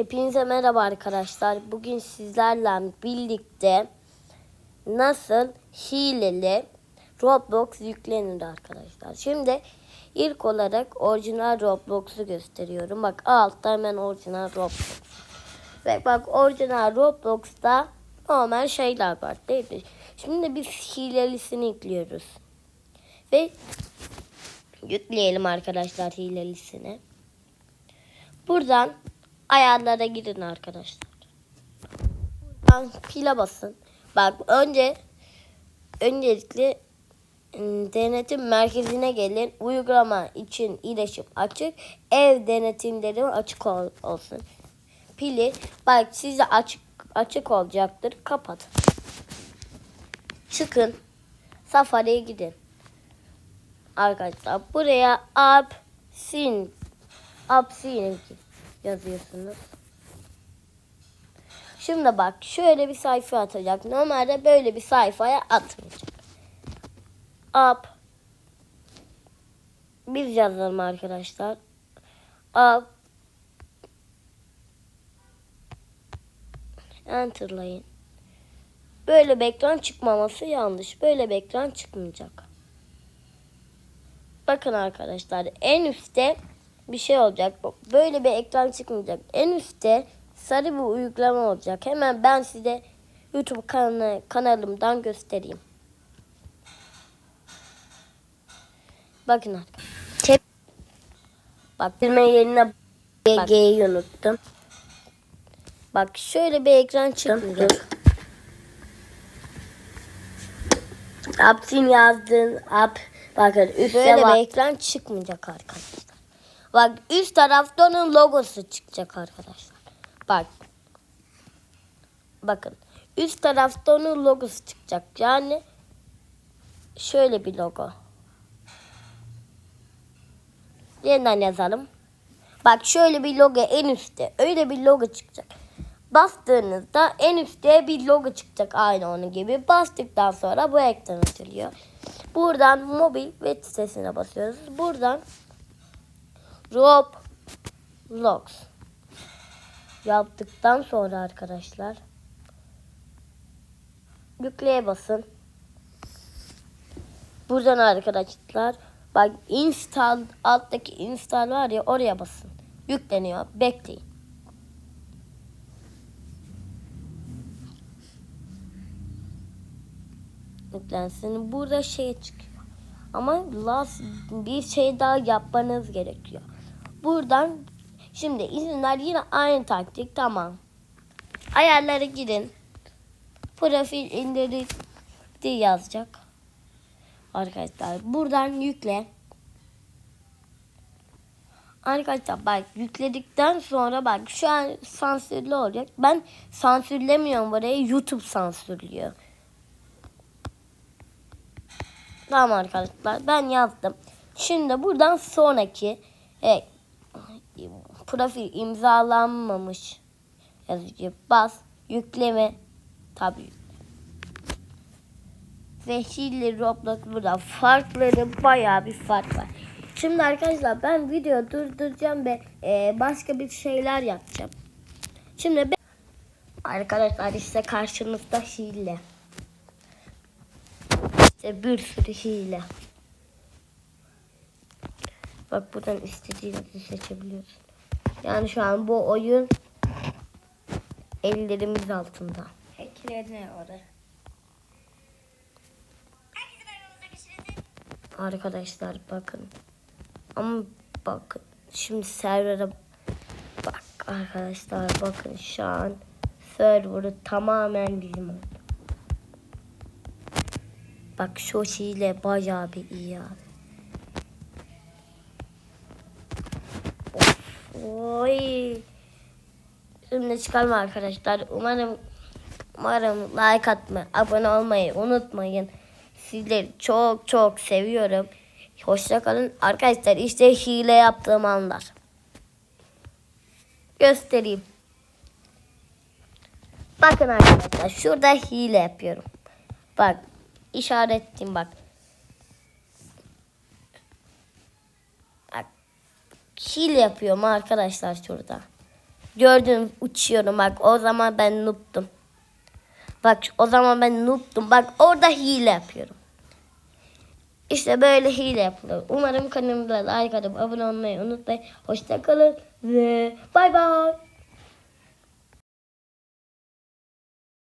Hepinize merhaba arkadaşlar. Bugün sizlerle birlikte nasıl hileli Roblox yüklenir arkadaşlar. Şimdi ilk olarak orijinal Roblox'u gösteriyorum. Bak altta hemen orijinal Roblox. Ve bak orijinal Roblox'ta normal şeyler var değil mi? Şimdi biz hilelisini yüklüyoruz. Ve yükleyelim arkadaşlar hilelisini. Buradan ayarlara girin arkadaşlar. Buradan pile basın. Bak önce öncelikle ım, denetim merkezine gelin. Uygulama için iletişim açık. Ev denetimleri açık ol- olsun. Pili bak size açık açık olacaktır. Kapatın. Çıkın. Safari'ye gidin. Arkadaşlar buraya app sin app sin yazıyorsunuz. Şimdi bak şöyle bir sayfa atacak. Normalde böyle bir sayfaya atmayacak. App biz yazalım arkadaşlar. App Enter'layın. Böyle bir ekran çıkmaması yanlış. Böyle bir ekran çıkmayacak. Bakın arkadaşlar en üstte bir şey olacak. Böyle bir ekran çıkmayacak. En üstte sarı bir uygulama olacak. Hemen ben size YouTube kanalı, kanalımdan göstereyim. Bakın arkadaşlar. Bak bilme yerine GG'yi unuttum. Bak şöyle bir ekran çıkmayacak. App'sin yazdın. App. Bakın üstte Böyle bir ekran çıkmayacak arkadaşlar. Bak üst tarafta onun logosu çıkacak arkadaşlar. Bak. Bakın. Üst tarafta onun logosu çıkacak. Yani şöyle bir logo. Yeniden yazalım. Bak şöyle bir logo en üstte. Öyle bir logo çıkacak. Bastığınızda en üstte bir logo çıkacak aynı onun gibi. Bastıktan sonra bu ekran açılıyor. Buradan mobil web sitesine basıyoruz. Buradan Roblox yaptıktan sonra arkadaşlar yükleye basın. Buradan arkadaşlar bak install alttaki install var ya oraya basın. Yükleniyor. Bekleyin. Yüklensin. Burada şey çıkıyor. Ama last bir şey daha yapmanız gerekiyor. Buradan şimdi izinler yine aynı taktik tamam. Ayarlara girin. Profil indirildi yazacak. Arkadaşlar buradan yükle. Arkadaşlar bak yükledikten sonra bak şu an sansürlü olacak. Ben sansürlemiyorum burayı. YouTube sansürlüyor. Tamam arkadaşlar ben yazdım. Şimdi buradan sonraki e, profil imzalanmamış yazıcı bas yükleme tabi ve Şili Roblox burada farkları baya bir fark var. Şimdi arkadaşlar ben video durduracağım ve e, başka bir şeyler yapacağım. Şimdi ben... arkadaşlar işte karşınızda hile. İşte bir sürü hile. Bak buradan istediğinizi seçebiliyorsun. Yani şu an bu oyun ellerimiz altında. Hacklerine orada. Arkadaşlar bakın. Ama bakın şimdi server'a bak arkadaşlar bakın şu an server'ı tamamen bizim oldu. Bak şu ile bayağı bir iyi abi. Oy. Şimdi çıkalım arkadaşlar. Umarım umarım like atmayı, abone olmayı unutmayın. Sizleri çok çok seviyorum. Hoşça kalın. Arkadaşlar işte hile yaptığım anlar. Göstereyim. Bakın arkadaşlar şurada hile yapıyorum. Bak işarettim bak. Hile yapıyorum arkadaşlar şurada. Gördün uçuyorum bak o zaman ben noob'tum. Bak o zaman ben noob'tum. Bak orada hile yapıyorum. İşte böyle hile yapılıyor. Umarım kanalımda like atıp abone olmayı unutmayın. Hoşçakalın ve bay bay.